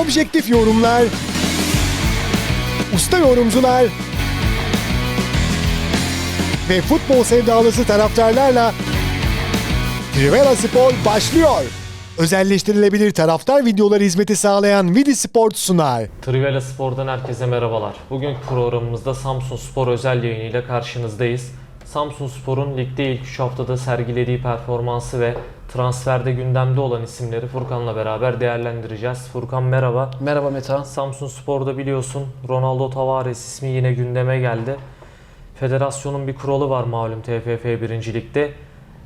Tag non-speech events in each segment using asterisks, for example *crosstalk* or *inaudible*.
objektif yorumlar, usta yorumcular ve futbol sevdalısı taraftarlarla Trivela Spor başlıyor. Özelleştirilebilir taraftar videoları hizmeti sağlayan Vidi Sport sunar. Trivela Spor'dan herkese merhabalar. Bugünkü programımızda Samsun Spor özel yayınıyla karşınızdayız. Samsun Spor'un ligde ilk 3 haftada sergilediği performansı ve transferde gündemde olan isimleri Furkan'la beraber değerlendireceğiz. Furkan merhaba. Merhaba Metehan. Samsun Spor'da biliyorsun Ronaldo Tavares ismi yine gündeme geldi. Federasyonun bir kuralı var malum TFF 1. Lig'de.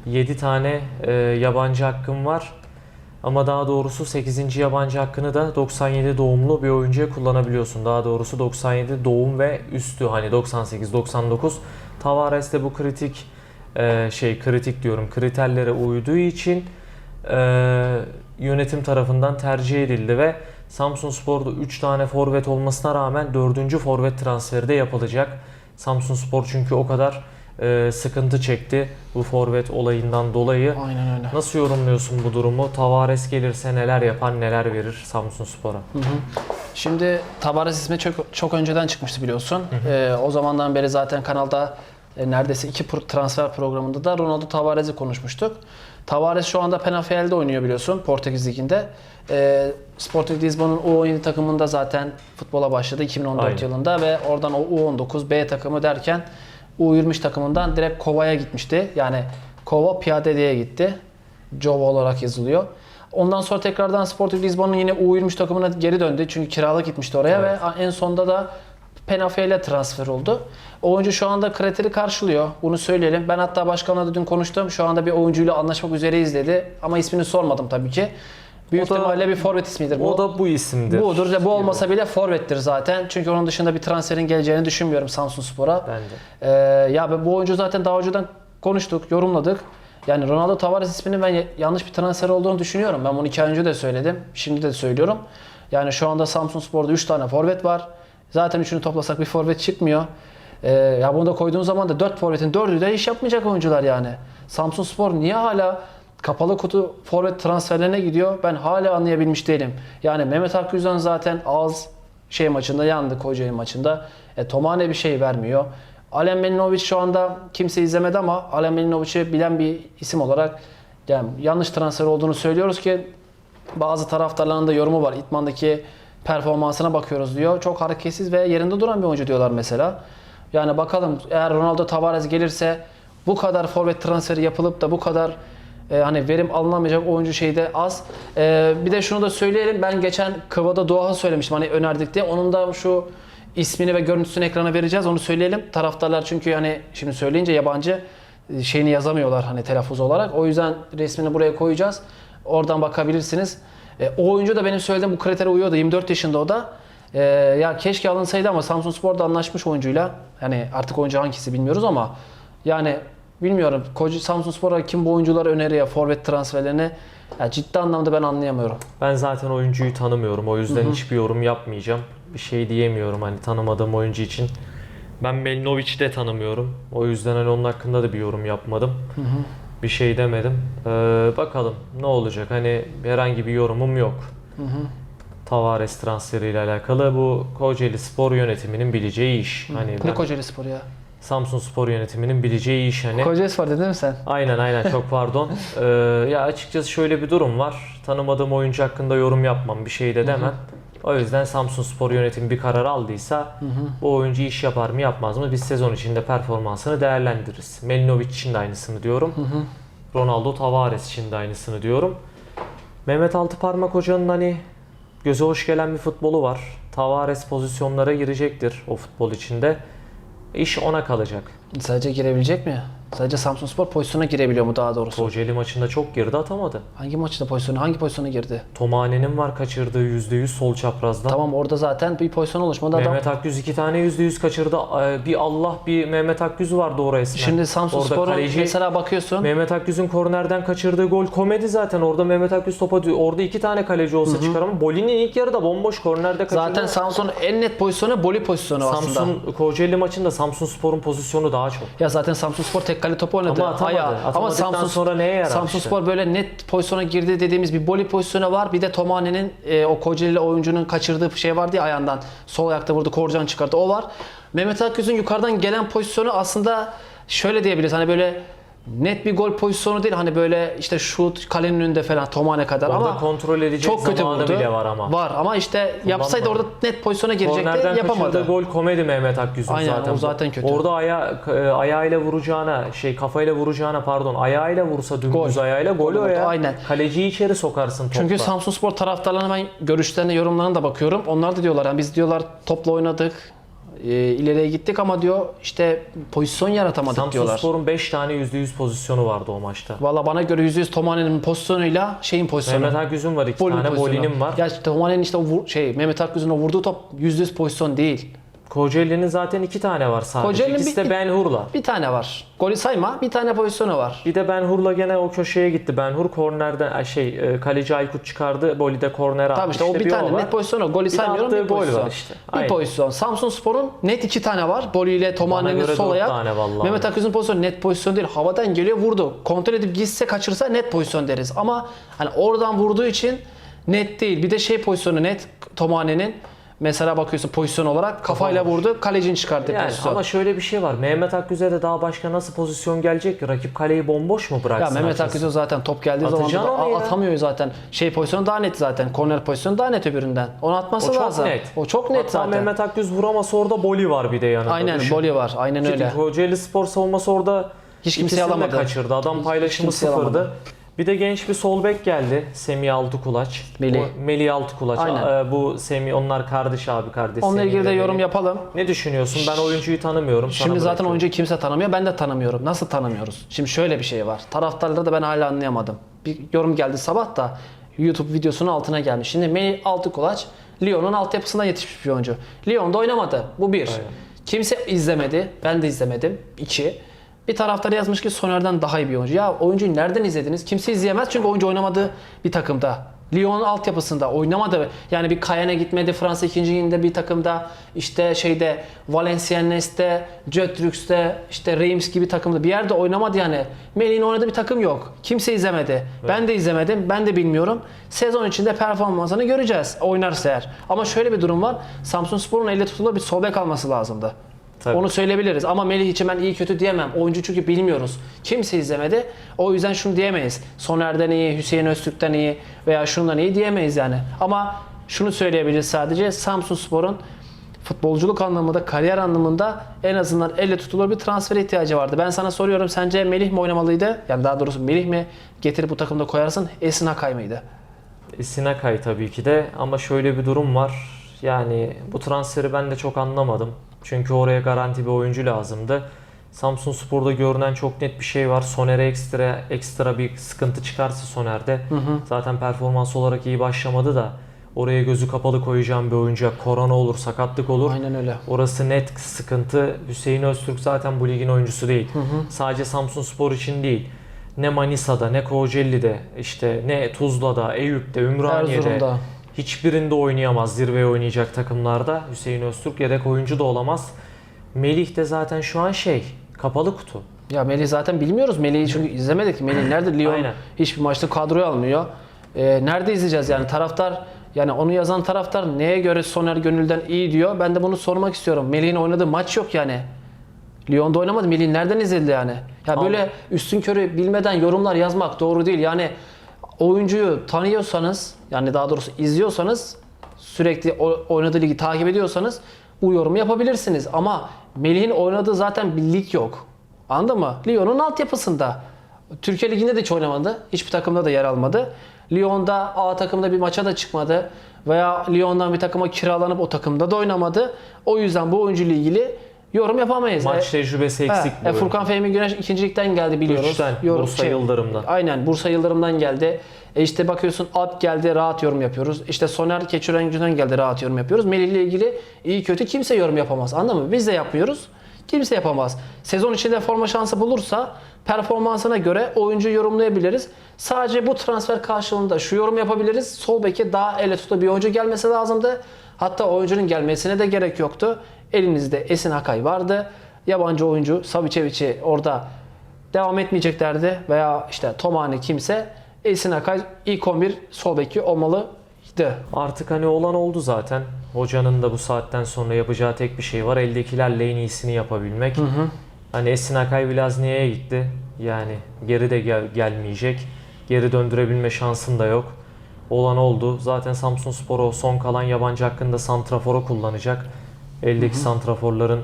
7 tane e, yabancı hakkım var. Ama daha doğrusu 8. yabancı hakkını da 97 doğumlu bir oyuncuya kullanabiliyorsun. Daha doğrusu 97 doğum ve üstü hani 98-99. Tavares de bu kritik e, şey kritik diyorum kriterlere uyduğu için e, yönetim tarafından tercih edildi ve Samsun Spor'da 3 tane forvet olmasına rağmen 4. forvet transferi de yapılacak. Samsun Spor çünkü o kadar e, sıkıntı çekti bu forvet olayından dolayı. Aynen öyle. Nasıl yorumluyorsun bu durumu? Tavares gelirse neler yapar, neler verir Samsun Spor'a? Şimdi Tavares ismi çok çok önceden çıkmıştı biliyorsun. Ee, o zamandan beri zaten kanalda e, neredeyse iki pro- transfer programında da Ronaldo Tavares'i konuşmuştuk. Tavares şu anda Penafiel'de oynuyor biliyorsun Portekiz Ligi'nde. Ee, Sporting Lisbon'un U17 takımında zaten futbola başladı 2014 Aynen. yılında ve oradan o U19 B takımı derken U23 takımından direkt Kova'ya gitmişti. Yani Kova Piadeli'ye gitti. Jova olarak yazılıyor. Ondan sonra tekrardan Sporting Lisbon'un yine U23 takımına geri döndü. Çünkü kiralık gitmişti oraya Evet. ve en sonunda da Penafiel'e transfer oldu. Oyuncu şu anda kriteri karşılıyor. Bunu söyleyelim. Ben hatta başkanla da dün konuştum. Şu anda bir oyuncuyla anlaşmak üzereyiz dedi. Ama ismini sormadım tabii ki. Büyük O da- ihtimalle bir forvet ismidir. Bu, O da bu isimdir. budur. Bu olmasa bile forvettir zaten. Çünkü onun dışında bir transferin geleceğini düşünmüyorum Samsun Spor'a. Bence. Ee, ya ben bu oyuncu zaten daha önceden konuştuk, yorumladık. Yani Ronaldo Tavares isminin ben ya- yanlış bir transfer olduğunu düşünüyorum. Ben bunu iki ay önce de söyledim. Şimdi de söylüyorum. Yani şu anda Samsun Spor'da 3 tane forvet var. Zaten üçünü toplasak bir forvet çıkmıyor. Ee, ya bunu da koyduğun zaman da 4 forvetin 4'ü de iş yapmayacak oyuncular yani. Samsun Spor niye hala kapalı kutu forvet transferlerine gidiyor? Ben hala anlayabilmiş değilim. Yani Mehmet Akgüz'den zaten az şey maçında yandı Kocaeli maçında. E, Tomane bir şey vermiyor. Alen Melinovic şu anda kimse izlemedi ama Alen Melinovic'i bilen bir isim olarak yani yanlış transfer olduğunu söylüyoruz ki bazı taraftarların da yorumu var. İtman'daki performansına bakıyoruz diyor. Çok hareketsiz ve yerinde duran bir oyuncu diyorlar mesela. Yani bakalım eğer Ronaldo Tavares gelirse bu kadar forvet transferi yapılıp da bu kadar e, hani verim alınamayacak oyuncu şeyde az. E, bir de şunu da söyleyelim. Ben geçen Kıvada Doğan'ı söylemiştim hani önerdik diye. Onun da şu ismini ve görüntüsünü ekrana vereceğiz. Onu söyleyelim. Taraftarlar çünkü hani şimdi söyleyince yabancı e, şeyini yazamıyorlar hani telaffuz olarak. O yüzden resmini buraya koyacağız. Oradan bakabilirsiniz. E, o oyuncu da benim söylediğim bu kritere uyuyordu. 24 yaşında o da. E, ya keşke alınsaydı ama Samsun Spor'da anlaşmış oyuncuyla. Hani artık oyuncu hangisi bilmiyoruz ama yani bilmiyorum. Koca Samsun Spor'a kim bu oyuncuları öneriyor forvet transferlerini? Ya ciddi anlamda ben anlayamıyorum. Ben zaten oyuncuyu tanımıyorum. O yüzden hiçbir yorum yapmayacağım. Bir şey diyemiyorum hani tanımadığım oyuncu için. Ben Melinovic'i de tanımıyorum. O yüzden hani onun hakkında da bir yorum yapmadım. Bir şey demedim. Ee, bakalım ne olacak. Hani herhangi bir yorumum yok. Tavares transferiyle alakalı bu Kocaeli Spor yönetiminin bileceği iş. Hani Ne ben- Kocaeli Spor ya? Samsun Spor yönetiminin bileceği iş hani. Kocaeli Spor dedin mi sen? Aynen aynen çok *laughs* pardon. Ee, ya açıkçası şöyle bir durum var. Tanımadığım oyuncu hakkında yorum yapmam, bir şey de demem. O yüzden Samsun Spor yönetimi bir karar aldıysa bu oyuncu iş yapar mı yapmaz mı biz sezon içinde performansını değerlendiririz. Melinovic için de aynısını diyorum. Ronaldo Tavares için de aynısını diyorum. Mehmet Altıparmak hocanın hani göze hoş gelen bir futbolu var. Tavares pozisyonlara girecektir o futbol içinde. İş ona kalacak. Sadece girebilecek mi? Sadece Samsun Spor pozisyona girebiliyor mu daha doğrusu? Kocaeli maçında çok girdi atamadı. Hangi maçta pozisyona, hangi pozisyona girdi? Tomane'nin var kaçırdığı %100 sol çaprazdan. Tamam orada zaten bir pozisyon oluşmadı adam. Mehmet Akgüz iki tane %100 kaçırdı. Ee, Bir Allah bir Mehmet Akgüz vardı o resmen. Şimdi Samsun kaleci- mesela bakıyorsun. Mehmet Akgüz'ün kornerden kaçırdığı gol komedi zaten. Orada Mehmet Akgüz topa orada iki tane kaleci olsa çıkar ama Boli'nin ilk yarıda bomboş kornerde kaçırdı. Zaten Samsun'un en net pozisyonu Boli pozisyonu aslında. Samsun Kocaeli maçında Samsun Spor'un pozisyonu daha çok. Ya zaten Samsun Spor tek tek kale topu oynadı. Ama atamadı. Ayağı. Atamadıktan sonra neye yarar Samsun? Spor böyle net pozisyona girdi dediğimiz bir boli pozisyonu var. Bir de Tomane'nin e, o Kocaeli oyuncunun kaçırdığı şey vardı ya ayağından. Sol ayakta vurdu, Korcan çıkarttı. O var. Mehmet Akgüz'ün yukarıdan gelen pozisyonu aslında şöyle diyebiliriz. Hani böyle net bir gol pozisyonu değil. Hani böyle işte şut kalenin önünde falan Tomane kadar Orada ama kontrol edecek çok kötü zamanı vurdu. bile var ama. Var ama işte yapsaydı var. orada net pozisyona girecekti. Kornerden Yapamadı. gol komedi Mehmet Akgüz'ün Aynen, zaten. o zaten kötü. Orada aya, e, ayağıyla vuracağına, şey kafayla vuracağına pardon ayağıyla vursa dümdüz Gol. ayağıyla gol o ya. aynen. Kaleciyi içeri sokarsın topla. Çünkü Samsun Spor taraftarlarına ben görüşlerine, yorumlarına da bakıyorum. Onlar da diyorlar yani biz diyorlar topla oynadık, e, ileriye gittik ama diyor işte pozisyon yaratamadık Samsun diyorlar. Spor'un 5 tane %100 pozisyonu vardı o maçta. Valla bana göre %100 Tomane'nin pozisyonuyla şeyin pozisyonu. Mehmet Akgüz'ün var, 2 Bolin tane. Bolin'in var. Ya işte Tomane'nin işte o vur- şey Mehmet Akgüz'ün o vurduğu top %100 pozisyon değil. Kocaeli'nin zaten 2 tane var sadece. Kocaeli'nin İkisi bir- de Ben Hur'la. Bir tane var. Golü sayma bir tane pozisyonu var. Bir de Ben Hur'la gene o köşeye gitti. Ben Hur kornerden şey e, kaleci Aykut çıkardı. Boli de kornere attı. Tabii işte o bir o tane var. net pozisyon o. Golü de saymıyorum bir pozisyon. var işte. Bir Aynen. pozisyon. Samsun Spor'un net iki tane var. Boli ile Tomane'nin sol ayak. Mehmet Akgüz'ün pozisyonu net pozisyon değil. Havadan geliyor vurdu. Kontrol edip gitse kaçırsa net pozisyon deriz. Ama hani oradan vurduğu için net değil. Bir de şey pozisyonu net Tomane'nin. Mesela bakıyorsun pozisyon olarak kafayla vurdu. Kalecinin çıkarttığı Yani pozisyon. ama şöyle bir şey var. Mehmet Akgüz'e de daha başka nasıl pozisyon gelecek ki? Rakip kaleyi bomboş mu bıraksın? Ya Mehmet? Akgüz'ün zaten top geldiği zaman da atamıyor zaten. Şey pozisyonu daha net zaten. Korner pozisyonu daha net öbüründen. Onu atması o çok lazım. net. O çok net Hatta zaten. Mehmet Akgüz vuramasa orada Boli var bir de yanında. Aynen Düşün. Boli var. Aynen öyle. Kocaeli Spor savunması orada Hiç de alamadı. kaçırdı. Adam paylaşımı sıfırdı. alamadı. Bir de genç bir sol bek geldi. Semih Altıkulaç. Melih. O- Melih Altıkulaç. Aynen. Ee, bu Semih onlar kardeş abi kardeş. Onunla Semih ilgili de ve yorum Melih. yapalım. Ne düşünüyorsun? Ben oyuncuyu tanımıyorum. Sana Şimdi zaten bırakıyorum. oyuncuyu kimse tanımıyor. Ben de tanımıyorum. Nasıl tanımıyoruz? Şimdi şöyle bir şey var. Taraftarları da ben hala anlayamadım. Bir yorum geldi sabah da YouTube videosunun altına gelmiş. Şimdi Melih Altıkulaç Lyon'un altyapısından yetişmiş bir oyuncu. Lyon'da oynamadı. Bu bir. Kimse izlemedi. Ben de izlemedim. İki. Bir taraftar yazmış ki Soner'den daha iyi bir oyuncu. Ya oyuncuyu nereden izlediniz? Kimse izleyemez çünkü oyuncu oynamadı bir takımda. Lyon'un altyapısında oynamadı. Yani bir Cayenne gitmedi Fransa 2. liginde bir takımda işte şeyde Valenciennes'te, Götrüks'te, işte Reims gibi takımda bir yerde oynamadı yani. Melih'in oynadığı bir takım yok. Kimse izlemedi. Ben de izlemedim. Ben de bilmiyorum. Sezon içinde performansını göreceğiz. Oynarsa eğer. Ama şöyle bir durum var. Samsun Spor'un elle tutulur bir sol bek alması lazımdı. Tabii. Onu söyleyebiliriz ama Melih için ben iyi kötü diyemem. Oyuncu çünkü bilmiyoruz. Kimse izlemedi. O yüzden şunu diyemeyiz. Soner'den iyi, Hüseyin Öztürk'ten iyi veya şundan iyi diyemeyiz yani. Ama şunu söyleyebiliriz sadece. Samsun Spor'un futbolculuk anlamında, kariyer anlamında en azından elle tutulur bir transfer ihtiyacı vardı. Ben sana soruyorum sence Melih mi oynamalıydı? Yani daha doğrusu Melih mi getirip bu takımda koyarsın? Esin Akay mıydı? Sinakay tabii ki de ama şöyle bir durum var. Yani bu transferi ben de çok anlamadım. Çünkü oraya garanti bir oyuncu lazımdı. Samsun Spor'da görünen çok net bir şey var. Soner'e ekstra ekstra bir sıkıntı çıkarsa Soner'de zaten performans olarak iyi başlamadı da oraya gözü kapalı koyacağım bir oyuncuya korona olur, sakatlık olur. Aynen öyle. Orası net sıkıntı. Hüseyin Öztürk zaten bu ligin oyuncusu değil. Sadece Samsun Spor için değil. Ne Manisa'da, ne Kocaeli'de, işte ne Tuzla'da, Eyüp'te, Ümraniye'de Erzurum'da. Hiçbirinde oynayamaz zirveye oynayacak takımlarda. Hüseyin Öztürk yedek oyuncu da olamaz. Melih de zaten şu an şey, kapalı kutu. Ya Melih zaten bilmiyoruz. Melih'i çünkü izlemedik. Melih nerede? Lyon Aynen. hiçbir maçta kadroya almıyor. Ee, nerede izleyeceğiz yani? Taraftar yani onu yazan taraftar neye göre Soner Gönül'den iyi diyor? Ben de bunu sormak istiyorum. Melih'in oynadığı maç yok yani. Lyon'da oynamadı. Melih nereden izledi yani? Ya Al. böyle üstün körü bilmeden yorumlar yazmak doğru değil. Yani oyuncuyu tanıyorsanız yani daha doğrusu izliyorsanız sürekli oynadığı ligi takip ediyorsanız bu yorumu yapabilirsiniz. Ama Melih'in oynadığı zaten bir lig yok. Anladın mı? Lyon'un altyapısında. Türkiye Ligi'nde de hiç oynamadı. Hiçbir takımda da yer almadı. Lyon'da A takımda bir maça da çıkmadı. Veya Lyon'dan bir takıma kiralanıp o takımda da oynamadı. O yüzden bu oyuncuyla ilgili yorum yapamayız. Maç E, tecrübesi eksik e. Furkan Fehmi Güneş ikincilikten geldi biliyoruz. Üçten, Yorum- Bursa Yıldırım'dan. Aynen Bursa Yıldırım'dan geldi. E işte bakıyorsun Alp geldi rahat yorum yapıyoruz. İşte Soner Keçiörengi'den geldi rahat yorum yapıyoruz. Melih ile ilgili iyi kötü kimse yorum yapamaz. Anladın mı? Biz de yapmıyoruz. Kimse yapamaz. Sezon içinde forma şansı bulursa performansına göre oyuncu yorumlayabiliriz. Sadece bu transfer karşılığında şu yorum yapabiliriz. Sol beke daha ele tutu bir oyuncu gelmesi lazımdı. Hatta oyuncunun gelmesine de gerek yoktu. Elimizde Esin Akay vardı. Yabancı oyuncu Savicevic'i orada devam etmeyeceklerdi veya işte Tomane kimse Esin Akay ilk 11 sol beki olmalıydı. Artık hani olan oldu zaten. Hocanın da bu saatten sonra yapacağı tek bir şey var. Eldekilerle en iyisini yapabilmek. Hani Esin Akay Vilazniye'ye gitti. Yani geri de gel- gelmeyecek. Geri döndürebilme şansın da yok. Olan oldu. Zaten Samsun Spor o son kalan yabancı hakkında santrafora kullanacak. Eldeki santraforların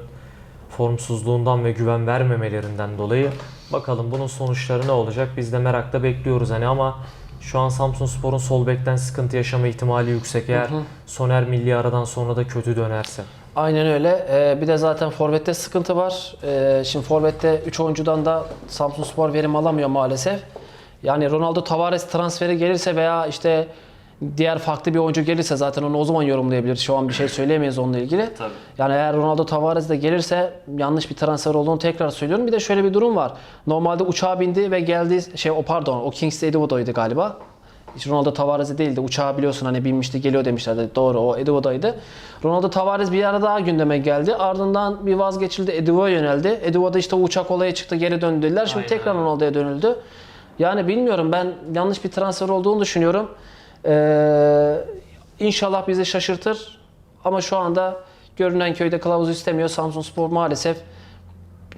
formsuzluğundan ve güven vermemelerinden dolayı bakalım bunun sonuçları ne olacak biz de merakla bekliyoruz hani ama şu an Samsun Spor'un sol bekten sıkıntı yaşama ihtimali yüksek eğer Soner milli aradan sonra da kötü dönerse. Aynen öyle. Ee, bir de zaten forvette sıkıntı var. Ee, şimdi forvette 3 oyuncudan da Samsun Spor verim alamıyor maalesef. Yani Ronaldo Tavares transferi gelirse veya işte diğer farklı bir oyuncu gelirse zaten onu o zaman yorumlayabilir. Şu an bir şey söyleyemeyiz onunla ilgili. *laughs* Tabii. Yani eğer Ronaldo Tavares de gelirse yanlış bir transfer olduğunu tekrar söylüyorum. Bir de şöyle bir durum var. Normalde uçağa bindi ve geldi şey o pardon o Kingsley Eduardo'ydu galiba. Hiç Ronaldo Tavares'e değildi. Uçağa biliyorsun hani binmişti geliyor demişlerdi. Doğru o Eduardo'ydu. Ronaldo Tavares bir ara daha gündeme geldi. Ardından bir vazgeçildi. Eduardo'ya yöneldi. Eduardo işte o uçak olaya çıktı geri döndüler. Şimdi Aynen tekrar. Ronaldo'ya dönüldü. Yani bilmiyorum ben yanlış bir transfer olduğunu düşünüyorum. Ee, inşallah bizi şaşırtır. Ama şu anda görünen köyde kılavuz istemiyor. Samsun Spor maalesef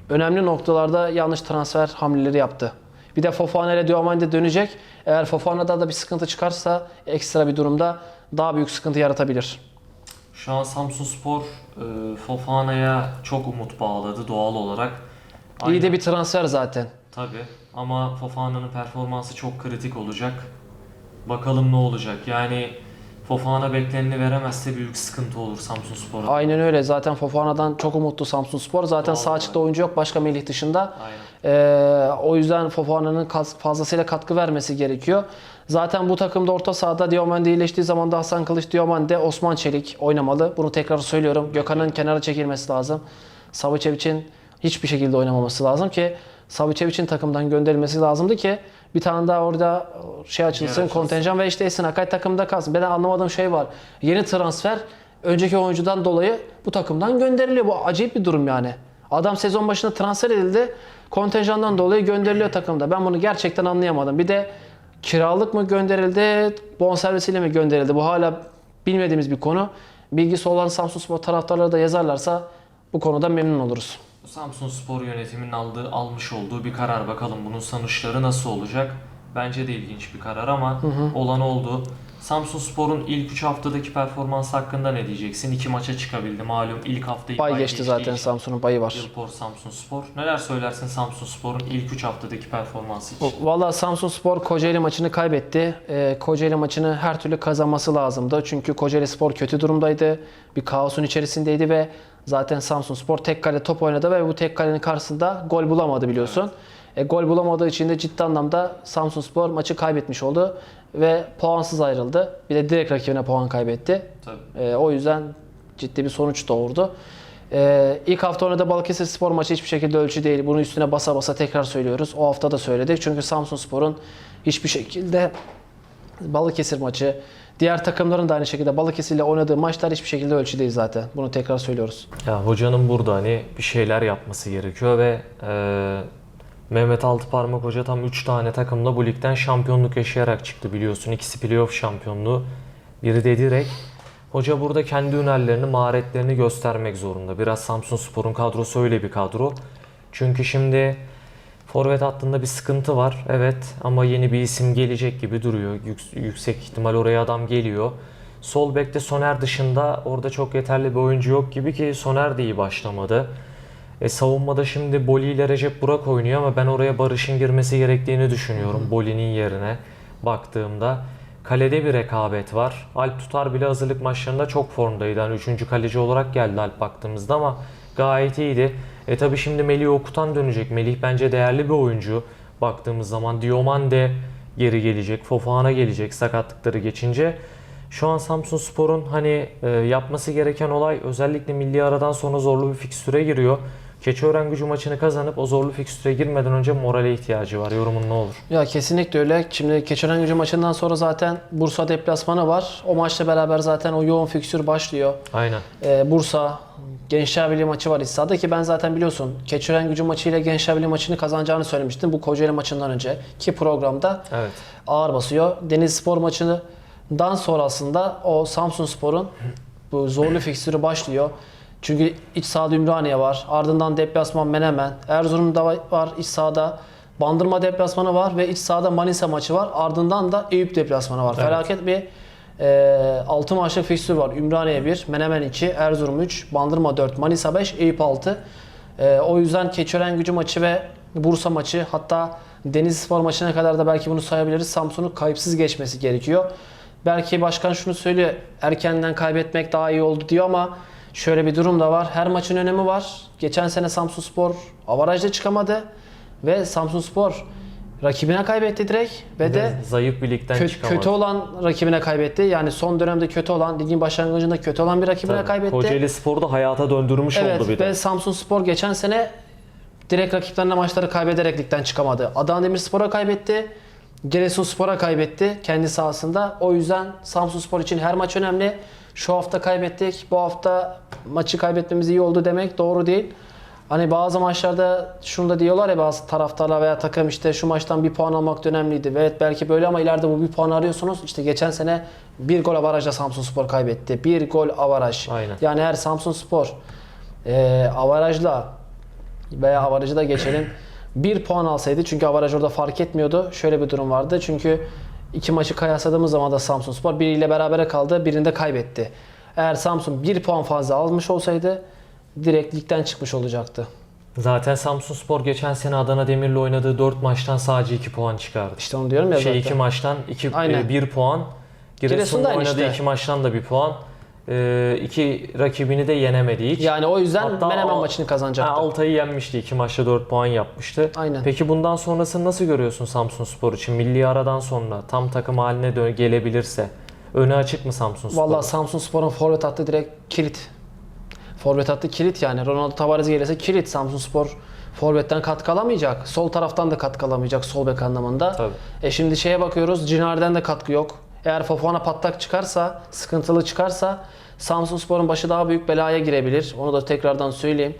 önemli noktalarda yanlış transfer hamleleri yaptı. Bir de Fofana ile Diomande dönecek. Eğer Fofana'da da bir sıkıntı çıkarsa ekstra bir durumda daha büyük sıkıntı yaratabilir. Şu an Samsun Spor e, Fofana'ya çok umut bağladı doğal olarak. İyi de Aynen. bir transfer zaten. Tabii ama Fofana'nın performansı çok kritik olacak. Bakalım ne olacak. Yani Fofana bekleneni veremezse büyük sıkıntı olur Samsun Spor'a. Aynen öyle. Zaten Fofana'dan çok umutlu Samsun Spor. Zaten Doğru. sağ açıkta oyuncu yok başka Melih dışında. Aynen. Ee, o yüzden Fofana'nın fazlasıyla katkı vermesi gerekiyor. Zaten bu takımda orta sahada Diomande iyileştiği zaman da Hasan Kılıç Diomande, Osman Çelik oynamalı. Bunu tekrar söylüyorum. Gökhan'ın kenara çekilmesi lazım. Savicevic'in hiçbir şekilde oynamaması lazım ki Savicevic'in takımdan gönderilmesi lazımdı ki bir tane daha orada şey açılsın, açılsın. kontenjan ve işte Esin Akay takımda kalsın. Ben anlamadığım şey var. Yeni transfer önceki oyuncudan dolayı bu takımdan gönderiliyor. Bu acayip bir durum yani. Adam sezon başında transfer edildi. Kontenjandan dolayı gönderiliyor takımda. Ben bunu gerçekten anlayamadım. Bir de kiralık mı gönderildi, bonservisiyle mi gönderildi? Bu hala bilmediğimiz bir konu. Bilgisi olan Samsun Spor taraftarları da yazarlarsa bu konuda memnun oluruz. Samsun Spor yönetiminin aldığı, almış olduğu bir karar. Bakalım bunun sonuçları nasıl olacak? Bence de ilginç bir karar ama olan oldu. Samsun Spor'un ilk 3 haftadaki performansı hakkında ne diyeceksin? İki maça çıkabildi malum. ilk haftayı Bay geçti zaten için. Samsun'un payı var. Yılpor Samsun Spor. Neler söylersin Samsun Spor'un ilk 3 haftadaki performansı için? Valla Samsun Spor Kocaeli maçını kaybetti. Ee, Kocaeli maçını her türlü kazanması lazımdı. Çünkü Kocaeli Spor kötü durumdaydı. Bir kaosun içerisindeydi ve zaten Samsun Spor tek kale top oynadı ve bu tek kalenin karşısında gol bulamadı biliyorsun. E, gol bulamadığı için de ciddi anlamda Samsun Spor maçı kaybetmiş oldu ve puansız ayrıldı. Bir de direkt rakibine puan kaybetti. Tabii. E, o yüzden ciddi bir sonuç doğurdu. E, ilk hafta oynadığı Balıkesir Spor maçı hiçbir şekilde ölçü değil. Bunu üstüne basa basa tekrar söylüyoruz. O hafta da söyledik. Çünkü Samsun Spor'un hiçbir şekilde Balıkesir maçı, diğer takımların da aynı şekilde Balıkesir ile oynadığı maçlar hiçbir şekilde ölçü değil zaten. Bunu tekrar söylüyoruz. Ya hocanın burada hani bir şeyler yapması gerekiyor ve e, Mehmet Altıparmak Hoca tam 3 tane takımla bu ligden şampiyonluk yaşayarak çıktı biliyorsun. İkisi playoff şampiyonluğu, biri de direkt. Hoca burada kendi hünerlerini, maharetlerini göstermek zorunda. Biraz Samsun Spor'un kadrosu öyle bir kadro. Çünkü şimdi forvet hattında bir sıkıntı var. Evet ama yeni bir isim gelecek gibi duruyor. Yük- yüksek ihtimal oraya adam geliyor. Sol bekte Soner dışında orada çok yeterli bir oyuncu yok gibi ki Soner de iyi başlamadı. E, savunmada şimdi Boli ile Recep Burak oynuyor ama ben oraya Barış'ın girmesi gerektiğini düşünüyorum Boli'nin yerine baktığımda. Kalede bir rekabet var. Alp Tutar bile hazırlık maçlarında çok formdaydı. Hani üçüncü kaleci olarak geldi Alp baktığımızda ama gayet iyiydi. E tabi şimdi Melih Okutan dönecek. Melih bence değerli bir oyuncu. Baktığımız zaman Diomande geri gelecek. Fofana gelecek sakatlıkları geçince. Şu an Samsun Spor'un hani e, yapması gereken olay özellikle milli aradan sonra zorlu bir fikstüre giriyor. Keçiören gücü maçını kazanıp o zorlu fikstüre girmeden önce morale ihtiyacı var. Yorumun ne olur? Ya kesinlikle öyle. Şimdi Keçören Gücü maçından sonra zaten Bursa deplasmanı var. O maçla beraber zaten o yoğun fikstür başlıyor. Aynen. Ee, Bursa Gençler Birliği maçı var iç sahada ki ben zaten biliyorsun Keçiören Gücü maçıyla Gençler Birliği maçını kazanacağını söylemiştim bu Kocaeli maçından önce ki programda Evet. ağır basıyor. Deniz Spor maçından sonrasında o Samsun Spor'un bu zorlu fikstürü başlıyor. Çünkü iç sahada Ümraniye var. Ardından deplasman Menemen. Erzurum'da var iç sahada. Bandırma deplasmanı var ve iç sahada Manisa maçı var. Ardından da Eyüp deplasmanı var. Evet. Felaket bir e, 6 maçlık fikstür var. Ümraniye 1, Menemen 2, Erzurum 3, Bandırma 4, Manisa 5, Eyüp 6. E, o yüzden Keçiören gücü maçı ve Bursa maçı hatta Denizli Spor maçına kadar da belki bunu sayabiliriz. Samsun'un kayıpsız geçmesi gerekiyor. Belki başkan şunu söylüyor. Erkenden kaybetmek daha iyi oldu diyor ama şöyle bir durum da var. Her maçın önemi var. Geçen sene Samsun Spor avarajda çıkamadı ve Samsun Spor rakibine kaybetti direkt ve de zayıf bir ligden Kö- çıkamadı. kötü olan rakibine kaybetti. Yani son dönemde kötü olan, ligin başlangıcında kötü olan bir rakibine Tabii. kaybetti. Kocaeli Spor'u da hayata döndürmüş evet oldu bir de. ve Samsun Spor geçen sene direkt rakiplerine maçları kaybederek ligden çıkamadı. Adana Demirspor'a kaybetti. Giresunspor'a kaybetti kendi sahasında. O yüzden Samsun Spor için her maç önemli. Şu hafta kaybettik. Bu hafta maçı kaybetmemiz iyi oldu demek doğru değil. Hani bazı maçlarda şunu da diyorlar ya bazı taraftarlar veya takım işte şu maçtan bir puan almak da önemliydi. Evet belki böyle ama ileride bu bir puan arıyorsunuz. İşte geçen sene bir gol avarajla Samsun Spor kaybetti. Bir gol avaraj. Aynen. Yani eğer Samsun Spor e, avarajla veya avarajı da geçelim. Bir puan alsaydı çünkü avaraj orada fark etmiyordu. Şöyle bir durum vardı. Çünkü iki maçı kıyasladığımız zaman da Samsun Spor biriyle berabere kaldı. Birinde kaybetti. Eğer Samsun bir puan fazla almış olsaydı direkt ligden çıkmış olacaktı. Zaten Samsun Spor geçen sene Adana Demir'le oynadığı 4 maçtan sadece 2 puan çıkardı. İşte onu diyorum ya şey zaten. 2 maçtan 2 Aynen. 1 puan. Giresun'la Giresun'da oynadığı işte. 2 maçtan da 1 puan. Ee, iki rakibini de yenemedi hiç. Yani o yüzden Hatta Menemen Al- maçını Ha, kazanacaktı. Altay'ı yenmişti. 2 maçta 4 puan yapmıştı. Aynen. Peki bundan sonrasını nasıl görüyorsun Samsun Spor için? Milli aradan sonra tam takım haline gelebilirse. Önü açık mı Samsun Spor? Vallahi Samsun Spor'un forvet hattı direkt kilit. Forvet hattı kilit yani. Ronaldo Tavares gelirse kilit. Samsun Spor forvetten katkı alamayacak. Sol taraftan da katkı alamayacak sol bek anlamında. Tabii. E şimdi şeye bakıyoruz. Cinar'den de katkı yok. Eğer Fofana patlak çıkarsa, sıkıntılı çıkarsa Samsun Spor'un başı daha büyük belaya girebilir. Onu da tekrardan söyleyeyim.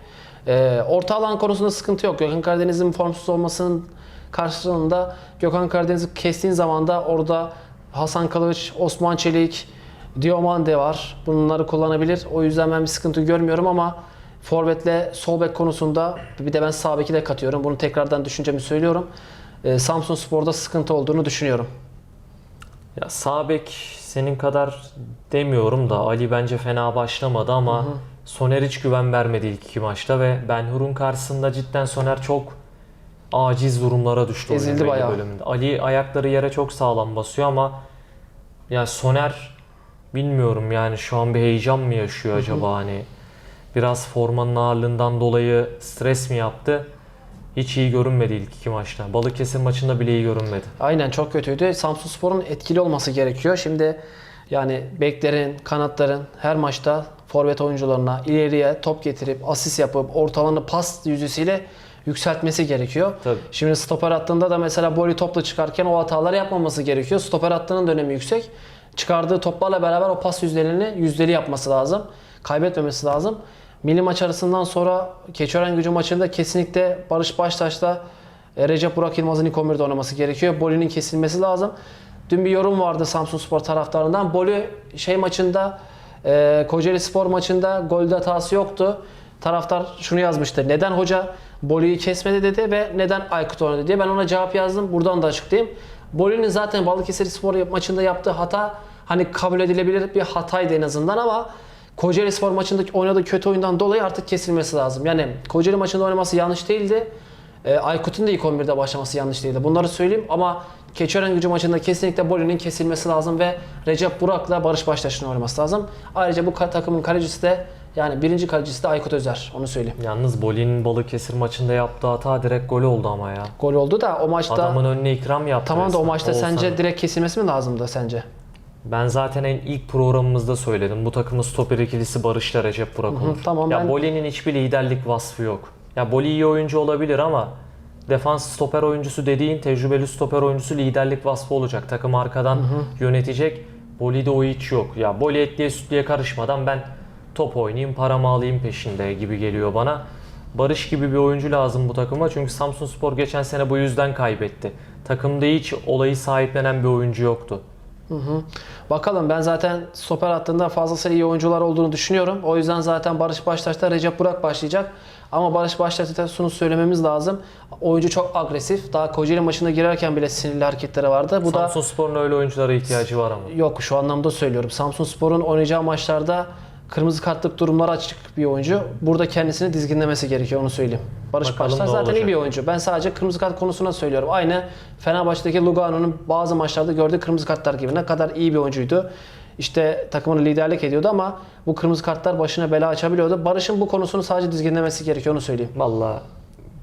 E, orta alan konusunda sıkıntı yok. Gökhan Karadeniz'in formsuz olmasının karşılığında Gökhan Karadeniz'i kestiğin zaman da orada Hasan Kılıç, Osman Çelik, Diomande var. Bunları kullanabilir. O yüzden ben bir sıkıntı görmüyorum ama forvetle sol bek konusunda bir de ben sağ beki de katıyorum. Bunu tekrardan düşüncemi söylüyorum. Ee, Samsun Spor'da sıkıntı olduğunu düşünüyorum. Ya sağ bek senin kadar demiyorum da Ali bence fena başlamadı ama Soner hiç güven vermedi ilk iki maçta ve Benhur'un karşısında cidden Soner çok aciz durumlara düştü. Ezildi bayağı. bölümünde. Ali ayakları yere çok sağlam basıyor ama ya Soner bilmiyorum yani şu an bir heyecan mı yaşıyor acaba hani biraz formanın ağırlığından dolayı stres mi yaptı? Hiç iyi görünmedi ilk iki maçta. Balıkesir maçında bile iyi görünmedi. Aynen çok kötüydü. Samsun Spor'un etkili olması gerekiyor. Şimdi yani beklerin, kanatların her maçta forvet oyuncularına ileriye top getirip asist yapıp ortalanı pas yüzdesiyle yükseltmesi gerekiyor. Tabii. Şimdi stoper hattında da mesela Boli topla çıkarken o hataları yapmaması gerekiyor. Stoper hattının da önemi yüksek. Çıkardığı toplarla beraber o pas yüzdelerini yüzdeli yapması lazım. Kaybetmemesi lazım. Milli maç arasından sonra Keçiören gücü maçında kesinlikle Barış Baştaş'la e, Recep Burak Yılmaz'ın ilk 11'de oynaması gerekiyor. Boli'nin kesilmesi lazım. Dün bir yorum vardı Samsun Spor taraftarından. Boli şey maçında e, Kocaeli Spor maçında golde hatası yoktu. Taraftar şunu yazmıştı. Neden hoca Boli'yi kesmedi dedi ve neden Aykut oynadı diye. Ben ona cevap yazdım. Buradan da açıklayayım. Boli'nin zaten Balıkesir Spor maçında yaptığı hata hani kabul edilebilir bir hataydı en azından ama Kocaeli Spor maçındaki oynadığı kötü oyundan dolayı artık kesilmesi lazım. Yani Kocaeli maçında oynaması yanlış değildi. E, Aykut'un da ilk 11'de başlaması yanlış değildi. Bunları söyleyeyim ama Keçiören gücü maçında kesinlikle Boli'nin kesilmesi lazım ve Recep Burak'la Barış Baştaş'ın oynaması lazım. Ayrıca bu takımın kalecisi de yani birinci kalecisi de Aykut Özer. Onu söyleyeyim. Yalnız Boli'nin Balıkesir maçında yaptığı hata direkt gol oldu ama ya. Gol oldu da o maçta Adamın önüne ikram yaptı. tamam da o maçta Oğuzhan'a. sence direkt kesilmesi mi lazımdı sence? Ben zaten en ilk programımızda söyledim. Bu takımın stoper ikilisi Barış'la Recep Burak olur. tamam, ya ben- Boli'nin hiçbir liderlik vasfı yok. Ya Boli iyi oyuncu olabilir ama defans stoper oyuncusu dediğin tecrübeli stoper oyuncusu liderlik vasfı olacak. Takım arkadan yönetecek. Boli'de o hiç yok. Ya Boli etliye sütlüye karışmadan ben top oynayayım, paramı alayım peşinde gibi geliyor bana. Barış gibi bir oyuncu lazım bu takıma çünkü Samsunspor geçen sene bu yüzden kaybetti. Takımda hiç olayı sahiplenen bir oyuncu yoktu. Bakalım ben zaten stoper hattında fazlasıyla iyi oyuncular olduğunu düşünüyorum. O yüzden zaten Barış Baştaş'ta Recep Burak başlayacak. Ama Barış Baştaş'ta şunu söylememiz lazım. Oyuncu çok agresif. Daha Kocaeli maçına girerken bile sinirli hareketleri vardı. Bu da Samsunspor'un öyle oyunculara ihtiyacı var ama. Yok şu anlamda söylüyorum. Samsun Spor'un oynayacağı maçlarda kırmızı kartlık durumlar açık bir oyuncu. Burada kendisini dizginlemesi gerekiyor onu söyleyeyim. Barış Bakalım Başlar ne zaten iyi olacak? bir oyuncu. Ben sadece kırmızı kart konusuna söylüyorum. Aynı Fenerbahçe'deki Lugano'nun bazı maçlarda gördüğü kırmızı kartlar gibi. Ne kadar iyi bir oyuncuydu. İşte takımını liderlik ediyordu ama bu kırmızı kartlar başına bela açabiliyordu. Barış'ın bu konusunu sadece dizginlemesi gerekiyor onu söyleyeyim. Valla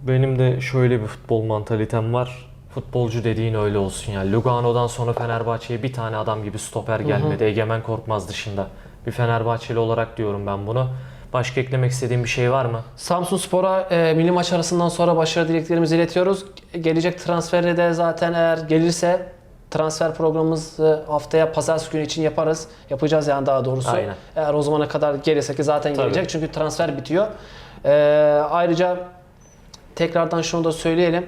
benim de şöyle bir futbol mantalitem var. Futbolcu dediğin öyle olsun ya. Lugano'dan sonra Fenerbahçe'ye bir tane adam gibi stoper gelmedi. Egemen Korkmaz dışında. Bir Fenerbahçeli olarak diyorum ben bunu. Başka eklemek istediğim bir şey var mı? Samsun Spor'a e, milli maç arasından sonra başarı dileklerimizi iletiyoruz. Gelecek transferi de zaten eğer gelirse transfer programımızı haftaya pazartesi günü için yaparız. Yapacağız yani daha doğrusu. Aynen. Eğer o zamana kadar gelirse ki zaten Tabii. gelecek çünkü transfer bitiyor. E, ayrıca tekrardan şunu da söyleyelim.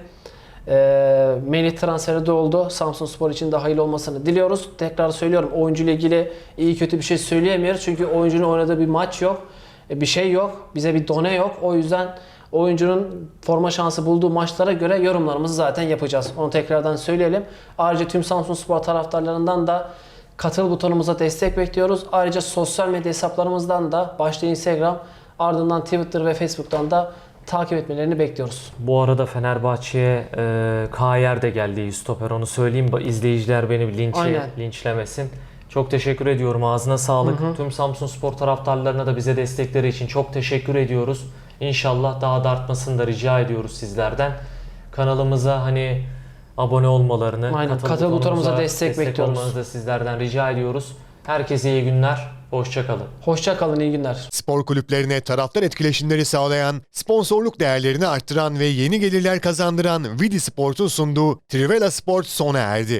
E, Melih transferi de oldu. Samsun Spor için de hayırlı olmasını diliyoruz. Tekrar söylüyorum oyuncu ile ilgili iyi kötü bir şey söyleyemiyoruz. Çünkü oyuncunun oynadığı bir maç yok. E, bir şey yok. Bize bir done yok. O yüzden oyuncunun forma şansı bulduğu maçlara göre yorumlarımızı zaten yapacağız. Onu tekrardan söyleyelim. Ayrıca tüm Samsun Spor taraftarlarından da katıl butonumuza destek bekliyoruz. Ayrıca sosyal medya hesaplarımızdan da başta Instagram ardından Twitter ve Facebook'tan da takip etmelerini bekliyoruz. Bu arada Fenerbahçe'ye e, Kayer de geldi stoper onu söyleyeyim. İzleyiciler beni linçe, Aynen. linçlemesin. Çok teşekkür ediyorum. Ağzına sağlık. Tüm Samsun Spor taraftarlarına da bize destekleri için çok teşekkür ediyoruz. İnşallah daha da artmasını da rica ediyoruz sizlerden. Kanalımıza hani abone olmalarını, Aynen, katıl butonumuza destek bekliyoruz. olmanızı da sizlerden rica ediyoruz. Herkese iyi günler. Hoşçakalın. Hoşça kalın, iyi günler. Spor kulüplerine taraftar etkileşimleri sağlayan, sponsorluk değerlerini arttıran ve yeni gelirler kazandıran Vidi Sport'un sunduğu Trivela Sport sona erdi.